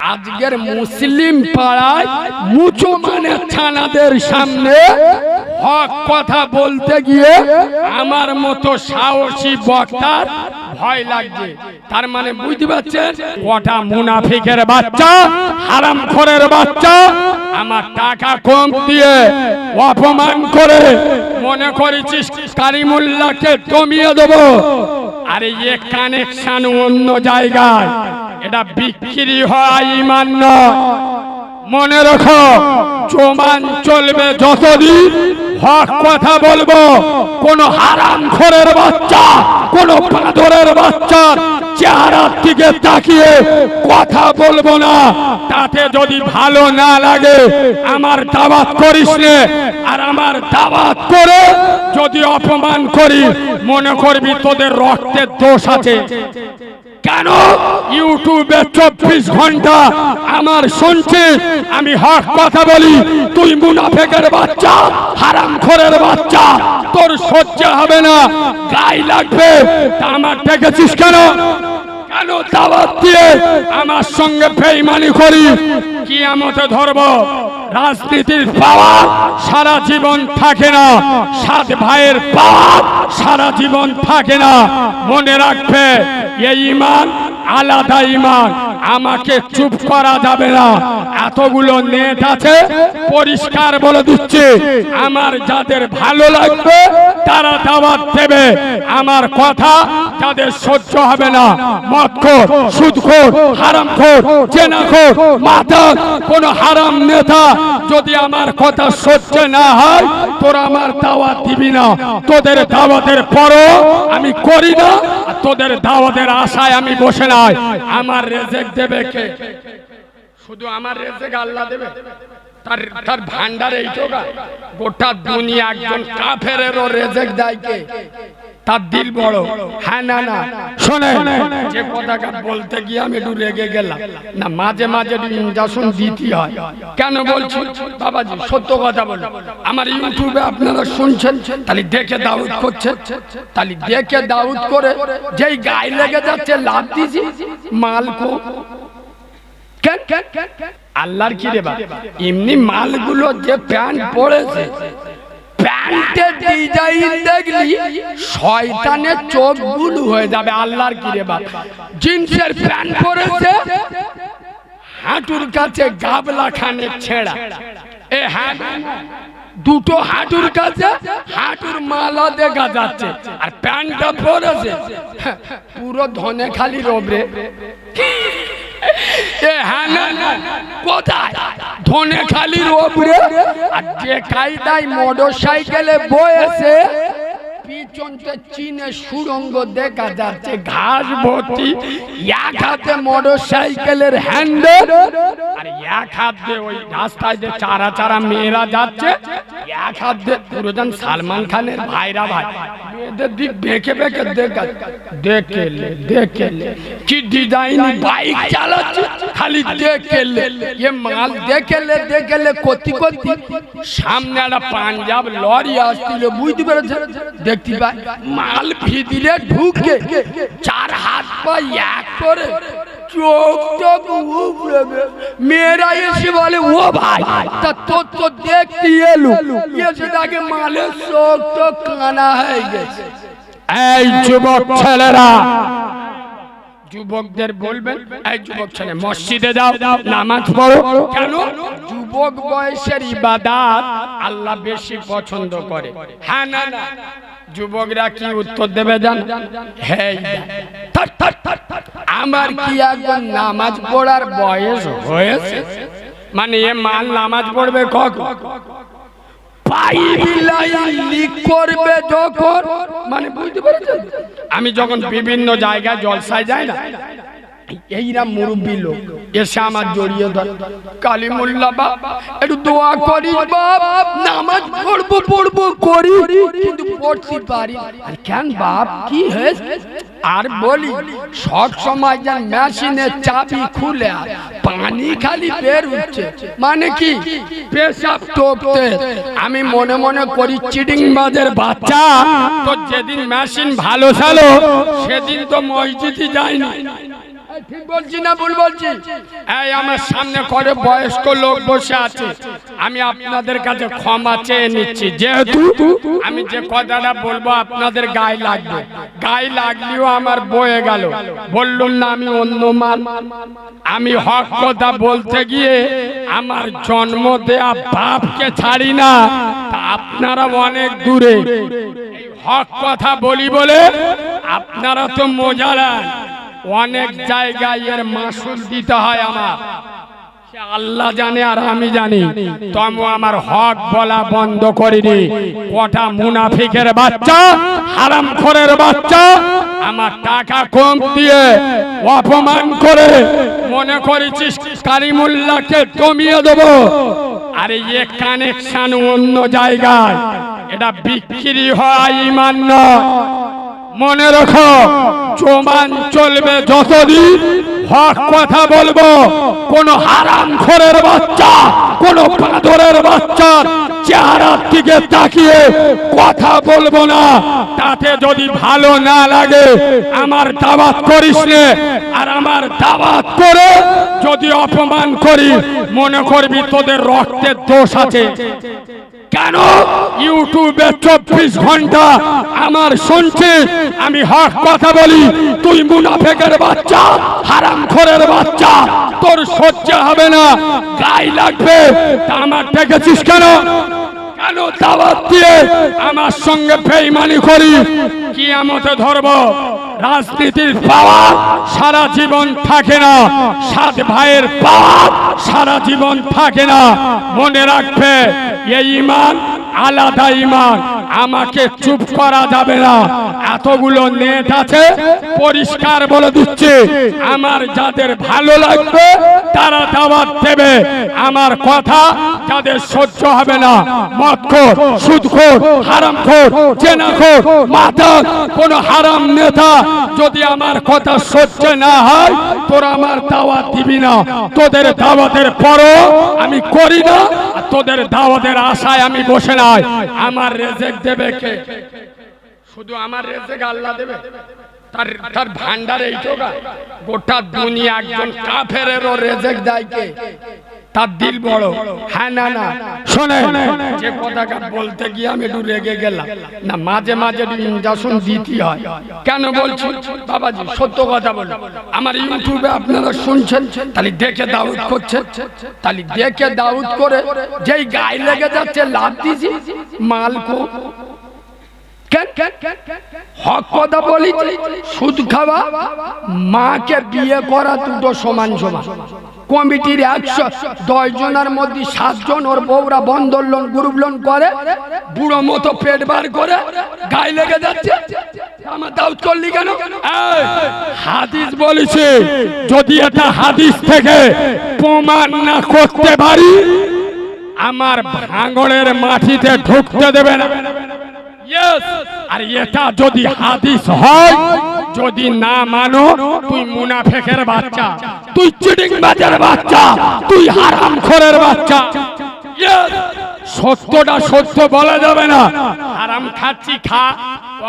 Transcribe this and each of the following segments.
আজকের মুসলিম পাড়ায় মুসলমানের থানাদের সামনে হক কথা বলতে গিয়ে আমার মতো সাহসী বক্তার ভয় লাগছে। তার মানে বুঝতে পারছেন? কটা মুনাফিকের বাচ্চা, হারাম খরের বাচ্চা, আমার টাকা কম দিয়ে অপমান করে মনে করেছিস কারিমুল্লাহকে দমিয়ে দেবো। আরে এ কানেকশন অন্য জায়গায়। এটা বিক্রি হয়, ইমান নয়। মনে রাখো জমান চলবে যতদিন। হক কথা বলব, কোন হারাম খোরের বাচ্চা, কোন বাঁদরের বাচ্চার চেহারার দিকে তাকিয়ে কথা বলব না। তাতে যদি ভালো না লাগে, আমার দাওয়াত করিস নে। আর আমার দাওয়াত করে যদি অপমান করি মনে করবি তোদের রক্তের দোষ আছে। কেন? ইউটিউবে চব্বিশ ঘণ্টা আমার শুনছে আমি হক কথা বলি, তুই মুনাফেকের বাচ্চা, হারাম খোরের বাচ্চা, তোর সহ্য হবে না। গাই লাগবে, তা আমার ডেকেছিস কেন? কেন দাওয়াত দিয়ে আমার সঙ্গে বেইমানি করি। কি আমতে ধরব। রাজনীতির পাওয়া সারা জীবন থাকে না। সাত ভাইয়ের পাওয়ার সারা জীবন থাকে না। মনে রাখবে এই ইমান আলাদা ইমান আমাকে চুপ করা যাবে না। এতগুলো নেট আছে, পরিষ্কার বলে দিচ্ছে। আমার যাদের ভালো লাগবে, তারা দাওয়াত দেবে। আমার কথা যাদের সহ্য হবে না। মদখোর, সুদখোর, হারামখোর, জেনাখোর, মাতাল, কোন হারাম নেতা যদি আমার কথা সহ্য না হয়, তোরা আমার দাওয়াত দিবি না। তোদের দাওয়াতের পরও আমি করি না তোদের দাওয়াতের আশায় আমি বসে নাই। আমার রেজেক দেবে কে? শুধু আমার রেজেক আল্লাহ দেবে। তার তার ভান্ডার এইটুকা। গোটা দুনিয়া একজন কাফেরেরও রেজেক দেয় কে? তার দিল বড়। হ্যাঁ না না। শোনে যে কথাটা বলতে গিয়ে আমি একটু রেগে গেলাম। না মাঝে মাঝে ইনজাশন দিতে হয়। কেন বলছি? বাবাজি সত্য কথা বলো। আমার ইউটিউবে আপনারা শুনছেন তাহলে দেখে দাউদ করছে। তাহলে দেখে দাউদ করে যেই গায়ে লেগে যাচ্ছে লাভ দিছি মালকো কেন? আল্লাহর কি রে বা এমনি মালগুলো যে প্যান্ট পরেছে শয়তানের চোখ হয়ে যাবে জিন্সের প্যান্ট হাঁটুর কাছে গাবলা খানে ছেঁড়া। এ হ্যাঁ দুটো হাঁটুর কাছে হাঁটুর মালা দেখা যাচ্ছে আর প্যান্টটা পরেছে। হ্যাঁ, পুরো ধনে খালি রোবরে এ হ্যাঁ না না, কোথায়? ধনে খালির ওপরে? আর যে কায়দায় দেখা যাচ্ছে ঘাস ভর্তি এক হাতে মোটর সাইকেলের এক হাত ওই রাস্তায় চারা চারা মেয়েরা যাচ্ছে এক হাত দিয়ে পুরোজন সালমান খানের ভাইরা ভাই। মেয়েদের দিক বেঁকে বেঁকে দেখা, দেখে কি ডিজাইন বাইক চালাচ্ছে, খালি দেখে লে। মাল দেখে লে দেখে লে, কতি কতি। সামনে একটা পাঞ্জাব লরি আসছিল, বুঝতে পেরেছে দেখতে পাই, মাল ভিদিলে ঢুকে চার হাত পা এক করে চোখ চোখ উপরে মেয়েরা এসে বলে ও ভাই তা তো দেখতে এলো এসে তাকে মালের চোখ তো কানা হয়ে গেছে এই যুবক ছেলেরা যুবকদের বলবেন এই যুবক ছেলে মসজিদে যাও নামাজ পড়ো কেন যুবক বয়সের ইবাদাত আল্লাহ বেশি পছন্দ করে হ্যাঁ না না যুবকরা কি উত্তর দেবে জান। আমার কি একজন নামাজ পড়ার বয়স হয়েছে? মানে এ মাল নামাজ পড়বে কখন? মানে আমি যখন বিভিন্ন জায়গায় জলসায় যাই না এইরা মুরব্বী লোক। এসে আমার জড়িয়ে ধর। কালিমুল্লা বাপ, একটু দোয়া করি বাপ। নামাজ পড়ব পড়ব, করি, কিন্তু পড়তে পারি আর কেন বাপ, কি হয়েছে? আর বলি, সব সময় যেন মেশিনের চাবি খুলে পানি খালি বের হচ্ছে। মানে কি? পেশাব টোপতে। আমি মনে মনে করি চিটিং বাজের বাচ্চা। তো যেদিন মেশিন ভালো চালো সেদিন তো মসজিদই যায়নি। ঠিক আমার সামনে করে বয়স্ক লোক বসে আছে। আমি আপনাদের কাছে ক্ষমা চেয়ে নিচ্ছি। যেহেতু আমি যে কথাটা বলব আপনাদের গায়ে লাগবে। গায়ে লাগলেও আমার বয়ে গেল। বললুম না আমি অন্য মান আমি হক কথা বলতে গিয়ে আমার জন্ম দেয়া বাপকে ছাড়ি না। আপনারা অনেক দূরে। হক কথা বলি বলে আপনারা তো মজারান অনেক জায়গায় এর মাসুল দিতে হয় আমার। আল্লাহ জানে আর আমি জানি। তবু আমার হক বলা বন্ধ করিনি। কটা মুনাফিকের বাচ্চা, হারাম খোরের বাচ্চা, আমার টাকা কম দিয়ে অপমান করে মনে করেছিস কারিমুল্লাহকে কমিয়ে দেব। আরে এ কানেকশন অন্য জায়গায়, এটা বিক্রি হয় ইমান মনে রাখো চোমান চলবে যতদিন, হক কথা বলব, কোন হারাম খোরের বাচ্চা, কোন পাদরের বাচ্চার চেহারার দিকে তাকিয়ে কথা বলব না। তাতে যদি ভালো না লাগে, আমার দাওয়াত করিস নে। আর আমার দাওয়াত করে যদি অপমান করি মনে করবি তোদের রক্তের দোষ আছে। কেন? ইউটিউবে চব্বিশ ঘণ্টা আমার শুনছিস আমি হক কথা বলি, তুই মুনাফেকের বাচ্চা, হারাম খোরের বাচ্চা, তোর সহ্য হবে না, গায়ে লাগবে আমার ডেকেছিস কেন? কেন দাওয়াত দিয়ে আমার সঙ্গে বেইমানি করি? কি আমতে ধরব? রাজনীতির পাওয়ার সারা জীবন থাকে না। সাত ভাইয়ের পাওয়ার সারা জীবন থাকে না। মনে রাখবে এই ইমান আলাদা ইমান। আমাকে চুপ করা যাবে না। এতগুলো নেট আছে, পরিষ্কার বলে দিচ্ছে। আমার যাদের ভালো লাগবে, তারা দাওয়াত দেবে। আমার কথা যাদের সহ্য হবে না, মদখোর, সুদখোর, হারামখোর, জেনাখোর মাতা কোন হারাম নেতা যদি আমার কথা সহ্য না হয়, তোরা আমার দাওয়াত দিবি না। তোদের দাওয়াতের পরও আমি করি না তোদের দাওয়াতের আশায় আমি বসে নাই। আমার রেজেক দেবে কে? শুধু আমার রেজেক আল্লাহ দেবে। তার তার ভান্ডার এইটোকা গোটা দুনিয়া একজন কাফেরেরও রেজেক দেয় কে? তার দিল বড়। হ্যাঁ না না শোনে। যে কথাটা বলতে গিয়ে আমি একটু রেগে গেলাম। না মাঝে মাঝে ইঞ্জাসন দিতে হয়। কেন বলছি? বাবাজি সত্য কথা বল। আমার ইউটিউবে আপনারা শুনছেন তাহলে দেখে দাউদ করছে। তাহলে দেখে দাউদ করে যেই গায়ে লেগে যাচ্ছে লাভ দিছি মালকো কেন? হক কথা বলি সুদ খাওয়া মাকে বিয়ে করা দুটো সমান সমান। কমিটির একশো দশ জনের মধ্যে সাতজন ওর বউরা বন্ধন লোন গ্রুপ লোন করে, বুড়ো মতো পেট বার করে গায়ে লেগে যাচ্ছে। আমার করলি কেন? হাদিস বলেছে, যদি এটা হাদিস থেকে প্রমাণ না আমার ভাঙড়ের মাটিতে ঢুকতে দেবে না। আর এটা যদি হাদিস হয় যদি না মানো, তুই মুনাফেকের বাচ্চা। তুই চিটিং বাজার বাচ্চা। তুই হারাম খোরের বাচ্চা! সত্যটা সত্য বলা যাবে না। হারাম খাচ্ছি, খা।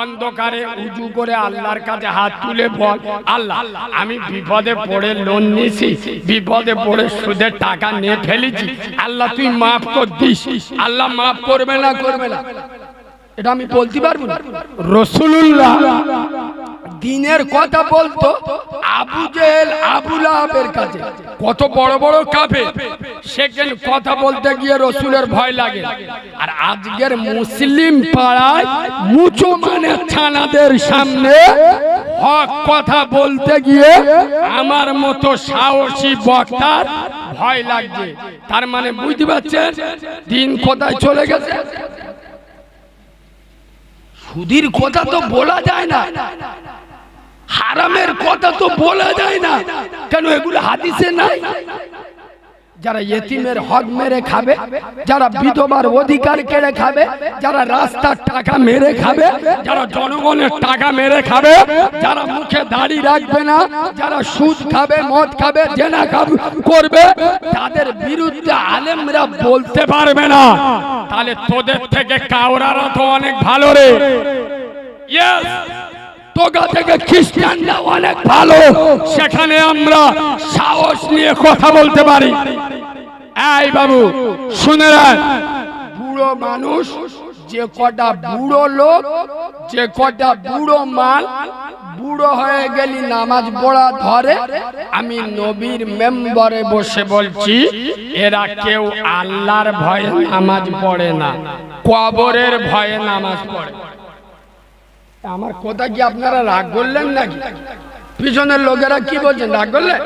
অন্ধকারে উজু করে আল্লাহর কাছে হাত তুলে বল, আল্লাহ, আমি বিপদে পড়ে লোন নিয়েছি, বিপদে পড়ে সুদের টাকা নিয়ে ফেলেছি। আল্লাহ, তুই মাফ কর দিস। আল্লাহ মাফ করবে না করবে না। এটা আমি বলতে পারব রসুল্লাহ দিনের কথা বলতো আবু জেল আবুল কাছে। কত বড় বড় কাপে সেখানে কথা বলতে গিয়ে রসুলের ভয় লাগে। আর আজকের মুসলিম পাড়ায় মুচো মানে ছানাদের সামনে হক কথা বলতে গিয়ে আমার মতো সাহসী বক্তার ভয় লাগছে। তার মানে বুঝতে পারছেন? দিন কোথায় চলে গেছে? সুধীর কথা তো বলা যায় না। হারামের কথা তো বলা যায় না। কেন এগুলো হাদিসে নাই? যারা ইয়েতিমের হক মেরে খাবে, যারা বিধবার অধিকার কেড়ে খাবে, যারা রাস্তার টাকা মেরে খাবে, যারা জনগণের টাকা মেরে খাবে, যারা মুখে দাড়ি রাখবে না, যারা সুদ খাবে, মদ খাবে, জেনা খাবে করবে, তাদের বিরুদ্ধে আলেমরা বলতে পারবে না। তাহলে তোদের থেকে কাউরারা তো অনেক ভালো রে। Yes! তোগা থেকে খ্রিস্টানরা অনেক ভালো। সেখানে আমরা সাহস নিয়ে কথা বলতে পারি। এই বাবু, শুনে বুড়ো মানুষ, যে কটা বুড়ো লোক, যে কটা বুড়ো মাল, বুড়ো হয়ে গেলি নামাজ পড়া ধরে, আমি নবীর মেম্বারে বসে বলছি, এরা কেউ আল্লাহর ভয়ে নামাজ পড়ে না, কবরের ভয়ে নামাজ পড়ে। আমার কথা কি আপনারা রাগ করলেন নাকি? পিছনের লোকেরা কি বলছেন রাগ করলেন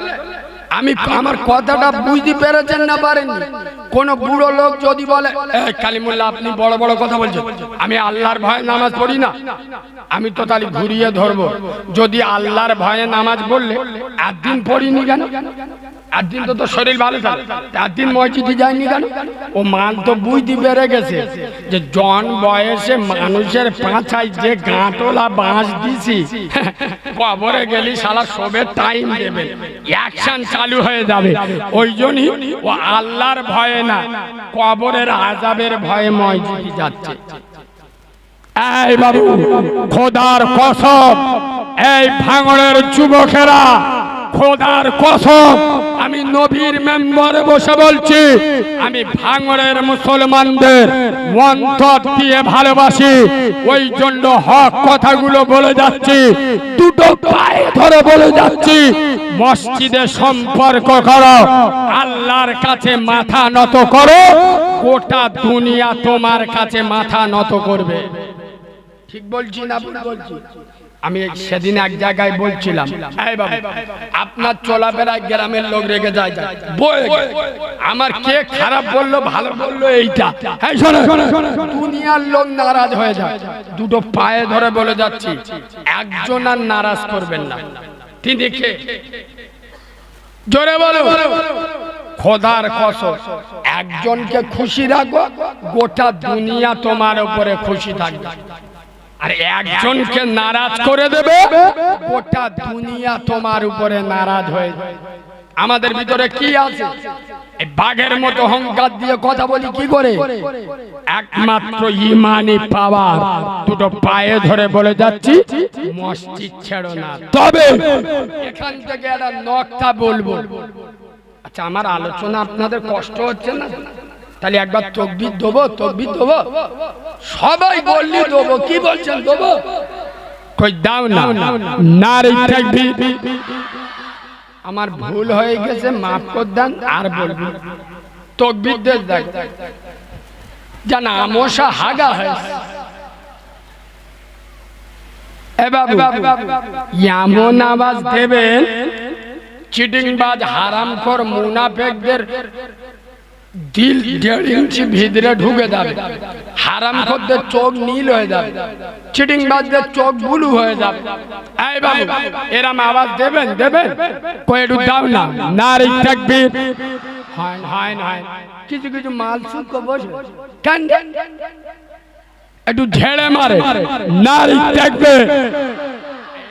আমি আমার কথাটা বুঝতে পেরেছেন না পারেননি। কোন বুড়ো লোক যদি বলে "এই কালিমুল্লাহ, আপনি বড় বড় কথা বলছেন। আমি আল্লাহর ভয়ে নামাজ পড়ি না। আমি তো তাহলে ঘুরিয়ে ধরবো। যদি আল্লাহর ভয়ে নামাজ পড়লে একদিন পড়িনি কেন? একদিন তো তোর শরীর ভালো থাকে। একদিন মসজিদে যায়নি কেন? ও মান তো বুঝতে পেরে গেছে যে জন বয়সে মানুষের পাঁচায় যে গাঁটলা বাঁশ দিছি, কবরে গেলি সালা সবে টাইম দেবে অ্যাকশন চালু হয়ে যাবে। ওই জন্যই ও আল্লাহর ভয়ে না, কবরের আজাবের ভয়ে মসজিদে যাচ্ছে। এই বাবু, খোদার কসম, এই ভাঙড়ের যুবকেরা খোদার কসম, আমি নবীর মেম্বারে বসে বলছি, আমি ভাঙড়ের মুসলমানদের অন্তর দিয়ে ভালোবাসি, ওই জন্য হক কথাগুলো বলে যাচ্ছি, দুটো পায়ে ধরে বলে যাচ্ছি, মসজিদে সম্পর্ক করো, আল্লাহর কাছে মাথা নত করো, গোটা দুনিয়া তোমার কাছে মাথা নত করবে। ঠিক বলছি না বলছি? আমি সেদিন এক জায়গায় বলছিলাম আপনার চলাফেরায় গ্রামের লোক রেগে যায় আমার কে খারাপ বলল ভালো বলল এইটা। দুনিয়ার লোক নারাজ হয়ে যায়। দুটো পায়ে ধরে বলে যাচ্ছি একজন আর নারাজ করবেন না। তিনি কে? জোরে বলো। খোদার কসম একজনকে খুশি রাখো গোটা দুনিয়া তোমার উপরে খুশি থাকবে। আর একজনকে নারাজ করে দেবে গোটা দুনিয়া তোমার উপরে নারাজ হয়ে আমাদের ভিতরে কি আছে? এই বাঘের মতো অহংকার দিয়ে কথা বলি কি করে? একমাত্র ইমানি পাওয়ার। দুটো পায়ে ধরে বলে যাচ্ছি মসজিদ ছেড়ো না। তবে এখান থেকে একটা নকটা বলব। আচ্ছা আমার আলোচনা আপনাদের কষ্ট হচ্ছে না? তাহলে একবার তকবির দেবো তকবির দেবো। সবাই বললি দেবো কি বলছেন দেবো? কই দাও না তাকবীর আমার ভুল হয়ে গেছে মাফ কর দেন আর বলবি তকবির দে দেখ জান হাগা হয়েছে এমন আওয়াজ দেবেন চিটিংবাজ হারামখোর মুনাফেকদের দিল দেড় ইঞ্চি ভিতরে ঢুকে যাবে হারামখোরদের চোখ নীল হয়ে যাবে চিটিংবাজদের চোখ ব্লু হয়ে যাবে এই বাবু এরম আওয়াজ দেবেন দেবেন একটু দাও না নারী তাকবীর হয় হয় হয় কিছু কিছু মাল শুক বসে কেন একটু ঝেড়ে মারে নারী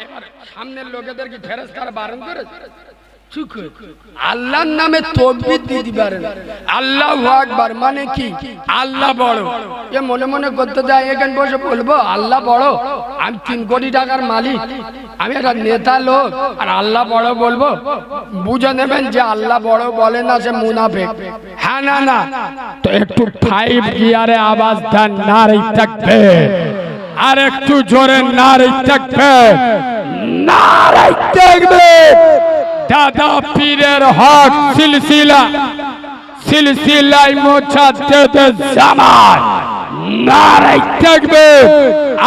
এবার সামনের লোকেদেরকে ফেরেস্তারা বারণ করেছে হয়ে। আল্লাহর নামে তকবির আল্লাহ আকবার মানে কি? আল্লাহ বড়। এ মনে মনে করতে যায় এখানে বসে বলব? আল্লাহ বড়। আমি তিন কোটি টাকার মালিক। আমি একটা নেতা লোক। আর আল্লাহ বড় বলব? বুঝে নেবেন যে আল্লাহ বড় বলে না সে মুনাফেক। হ্যাঁ না না। তো একটু ফাইভ গিয়ারে আওয়াজ দেন, নারী থাকবে। আর একটু জোরে, নারী থাকবে। নারী থাকবে। দাদা পীরের হক সিলসিলা সিলসিলাই মোছাতে জামাত। নারাই থাকবে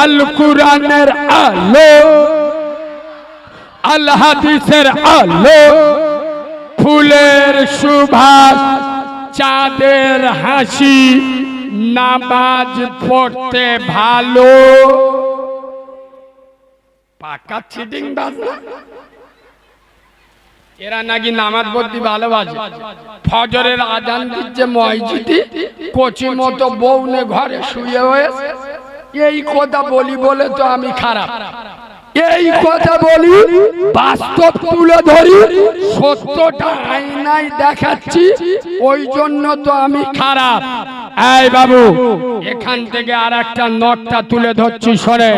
আল কুরআনের আলো, আল হাদিসের আলো। ফুলের সুভাষ, চাঁদের হাসি, নামাজ পড়তে ভালো। পাকা চিটিং বাজনা। এরা নাকি নামাজ পড়তে ভালোবাসে। ফজরের আজান দিচ্ছে মসজিদে, কচি মতো বউনে ঘরে শুয়ে হয়েছে এই কথা বলি বলে তো আমি খারাপ। এই কথা বলি বাস্তব তুলে ধরি, সত্যটা আইনাই দেখাচ্ছি, ওই জন্য তো আমি খারাপ। এই বাবু, এখান থেকে আর একটা নটটা তুলে ধরছি, সরে।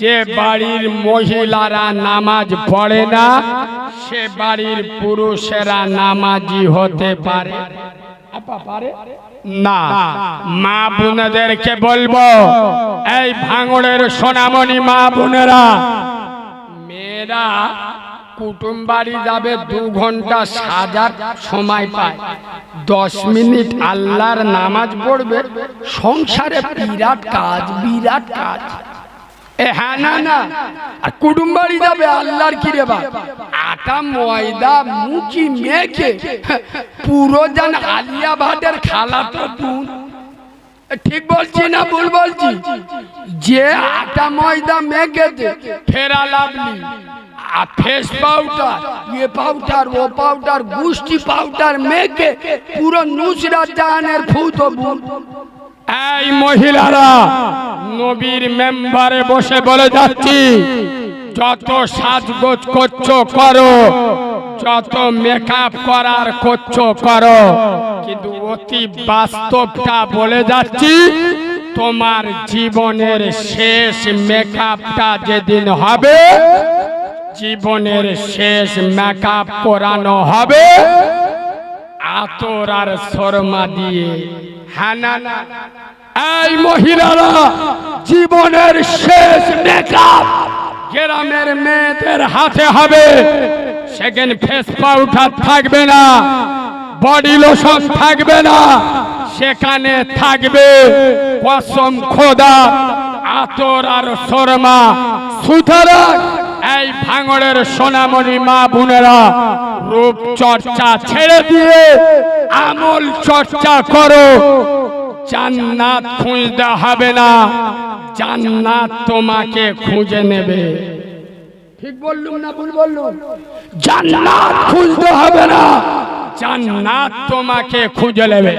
যে বাড়ির মহিলারা নামাজ পড়ে না, সে বাড়ির পুরুষেরা নামাজি হতে পারে। না। মা বোনেদেরকে বলব, এই ভাঙড়ের সোনামণি মা বোনেরা, মেয়েরা কুটুম বাড়ি যাবে দু ঘণ্টা সাজার সময় পায়। দশ মিনিট আল্লাহর নামাজ পড়বে, সংসারে বিরাট কাজ বিরাট কাজ। হ্যাঁ না না। রে বা। আটা, ময়দা মুখি। পুরো আলিয়া ভাটের খালা ঠিক বলছি না ভুল বলছি? যে আটা, ময়দা, মেখেছে, ফেরা আর ফেস পাউডার ইয়ে পাউডার, ও পাউডার পাউডার পুরো নুসরাত জাহানের ফুতো এই মহিলারা নবীর মেম্বারে বসে বলে যাচ্ছি, যত সাজগোজ করছ করো, যত মেকআপ করার করছ করো। কিন্তু অতি বাস্তবটা বলে যাচ্ছি, তোমার জীবনের শেষ মেকআপটা যেদিন হবে, জীবনের শেষ মেকআপ করানো হবে। আতর আর শর্মা দিয়ে হ্যাঁ না না এই মহিলারা জীবনের শেষ মেকআপ গ্রামের মেয়েদের হাতে হবে। সেকেন্ড ফেস পাউডার থাকবে না। বডি লোশন থাকবে না। সেখানে থাকবে কসম খোদা, আতর আর শর্মা। সুতরাং এই ভাঙড়ের সোনামণি মা বোনেরা, রূপ চর্চা ছেড়ে দিয়ে আমল চর্চা করো। জান্নাত খুঁজতে হবে না। জান্নাত তোমাকে খুঁজে নেবে। ঠিক বললুম না ভুল বললুম? জান্নাত খুঁজতে হবে না। জান্নাত তোমাকে খুঁজে নেবে।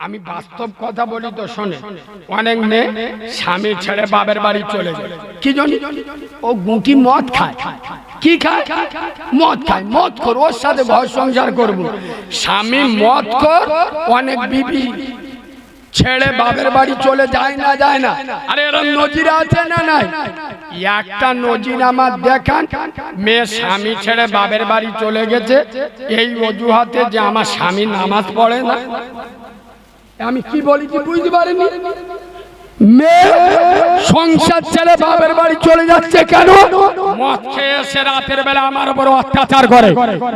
আমি বাস্তব কথা বলি তো শোনে। অনেক মেয়ে স্বামী ছেড়ে বাবের বাড়ি চলে যায়। কি জানি ও গুটি মদ খায়। কি খায়? মদ খায়। মদ কর ওর সাথে ঘর সংসার করব। স্বামী মদ কর অনেক বিবি ছেড়ে বাবের বাড়ি চলে যায় না যায় না। আরে এরকম নজির আছে না নাই? একটা নজির আমার দেখান। মেয়ে স্বামী ছেড়ে বাবের বাড়ি চলে গেছে। এই অজুহাতে যে আমার স্বামী নামাজ পড়ে না। আমি কি বলি কি বুঝতে পারিনি? মেয়ে সংসার ছেড়ে বাবের বাড়ি চলে যাচ্ছে কেন? মদ খেয়ে এসে রাতের বেলা আমার উপর অত্যাচার করে।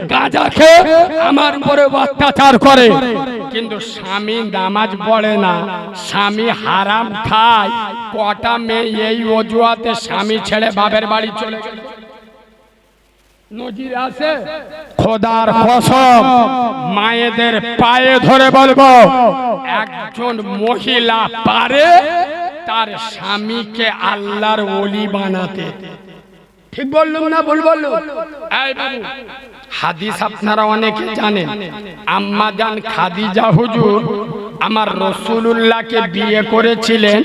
গাঁজা খেয়ে আমার উপরে অত্যাচার করে। কিন্তু স্বামী নামাজ পড়ে না। স্বামী হারাম খায়। কটা মেয়ে এই অজুহাতে স্বামী ছেড়ে বাপের বাড়ি চলে গেল? নজির আছে? খোদার কসম, মায়েদের পায়ে ধরে বলব, একজন মহিলা পারে তার স্বামীকে আল্লাহর ওলি বানাতে। ঠিক বললুম না ভুল বললুম? হাদিস আপনারা অনেকে জানেন। আম্মা জান খাদিজা হুজুর আমার রসুলুল্লাহকে বিয়ে করেছিলেন।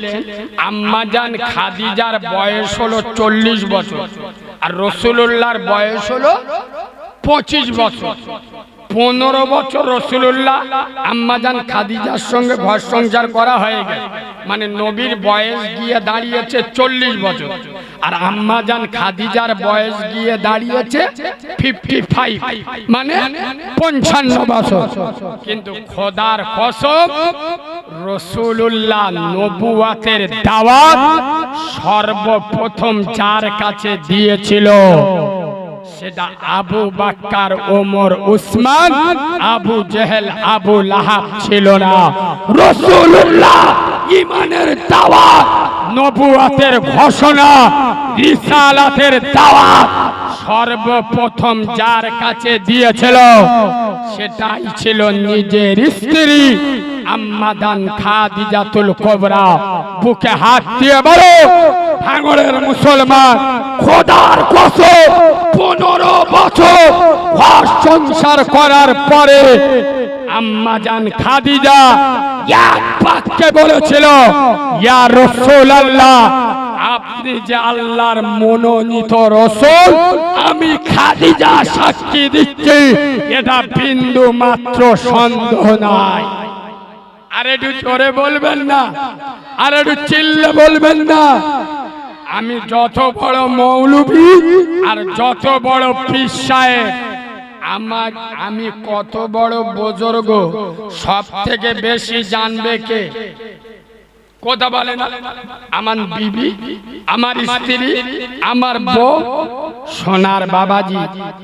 আম্মা জান খাদিজার বয়স হলো চল্লিশ বছর আর রসুলুল্লাহর বয়স হলো পঁচিশ বছর। পনেরো বছর রসুল্লাহ আম্মাজান খাদিজার সঙ্গে ঘর সংসার করা হয়ে গেছে মানে নবীর বয়স গিয়ে দাঁড়িয়েছে চল্লিশ বছর। আর আম্মাজান খাদিজার বয়স গিয়ে দাঁড়িয়েছে ফিফটি ফাইভ মানে পঞ্চান্ন বছর। কিন্তু খোদার কসম রসুল্লাহ নবুয়াতের দাওয়াত সর্বপ্রথম যার কাছে দিয়েছিল সেটা আবু বাক্কার ওমর উসমান, আবু জেহেল, আবু লাহাব ছিল না। রসুল্লাহ ইমানের দাওয়াত নবুয়াতের ঘোষণা, রিসালাতের দাওয়াত সর্বপ্রথম যার কাছে দিয়েছিল সেটাই ছিল নিজের স্ত্রী আম্মাদান খাদিজাতুল কোবরা। বুকে হাত দিয়ে বলো ভাঙড়ের মুসলমান খোদার কসম, পনেরো বছর ঘর সংসার করার পরে আম্মাজান খাদিজা এক বাক্যে বলেছিল, ইয়া রাসূলুল্লাহ, আপনি যে আল্লাহর মনোনীত রসুল, আমি খাদিজা সাক্ষী দিচ্ছি, এটা বিন্দু মাত্র সন্দেহ নাই। আর একটু জোরে বলবেন না, আর একটু চিল্লে বলবেন না। আমি যত বড় মৌলবি আর যত বড় পীর সাহেব আমার, আমি কত বড় বুজুর্গ সব থেকে বেশি জানবে কে? কথা বলে না? আমার বিবি, আমার স্ত্রী, আমার বউ, সোনার বাবাজি,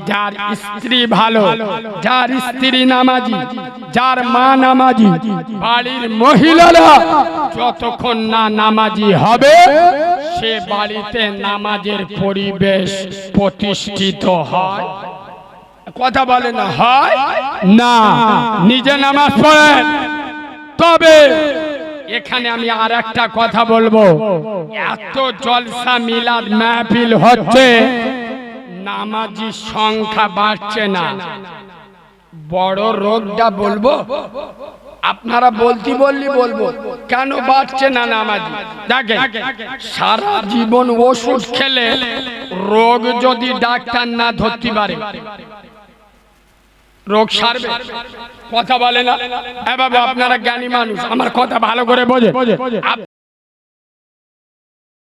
যার স্ত্রী ভালো, যার স্ত্রী নামাজি, যার মা নামাজি, বাড়ির মহিলারা যতক্ষণ না নামাজি হবে, সে বাড়িতে নামাজের পরিবেশ প্রতিষ্ঠিত হয়। কথা বলে না। হয়? না। নিজে নামাজ পড়েন। তবে এখানে আমি আর একটা কথা বলব। এত জলসা মিলাদ মাহফিল হচ্ছে নামাজি সংখ্যা বাড়ছে না। বড় রোগটা বলব আপনারা বলতি বললি বলব কেন বাড়ছে না নামাজি? দেখে সারা জীবন ওষুধ খেলে রোগ যদি ডাক্তার না ধরতে পারে রোগ সারবে। কথা বলে না। এ আপনারা জ্ঞানী মানুষ। আমার কথা ভালো করে বোঝে।